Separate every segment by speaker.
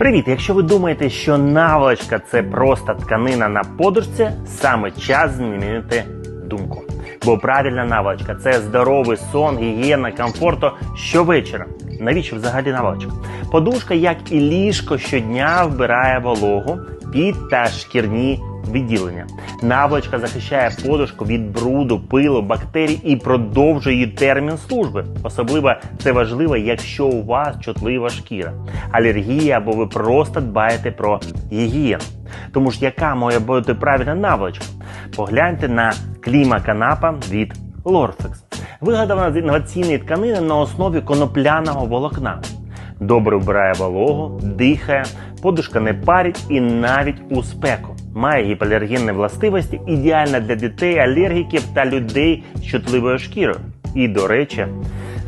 Speaker 1: Привіт! Якщо ви думаєте, що наволочка це просто тканина на подушці, саме час змінити думку. Бо правильна наволочка це здоровий сон, гігієна, комфорту щовечора. Навіщо взагалі наволочка? Подушка, як і ліжко, щодня вбирає вологу, під та шкірні відділення. Наволочка захищає подушку від бруду, пилу, бактерій і продовжує її термін служби. Особливо це важливо, якщо у вас чутлива шкіра, алергія або ви просто дбаєте про гігієну. Тому ж яка має бути правильна наволочка? Погляньте на кліма канапа від Lorfex. Вигадана з інноваційної тканини на основі конопляного волокна. Добре вбирає вологу, дихає, подушка не парить і навіть у спеку. Має гіпоалергенні властивості, ідеальна для дітей, алергіків та людей з чутливою шкірою. І, до речі,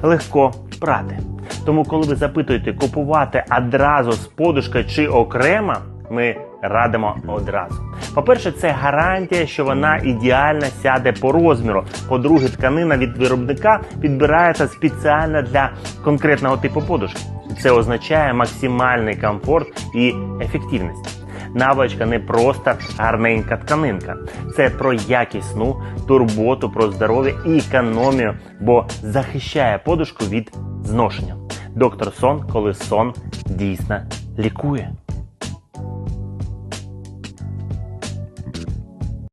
Speaker 1: легко прати. Тому, коли ви запитуєте купувати одразу з подушкою чи окремо, ми радимо одразу. По-перше, це гарантія, що вона ідеально сяде по розміру. По-друге, тканина від виробника підбирається спеціально для конкретного типу подушки. Це означає максимальний комфорт і ефективність. Наволочка не просто гарненька тканинка, це про якість сну, турботу про здоров'я і економію, бо захищає подушку від зношення. Доктор Сон, коли сон дійсно лікує.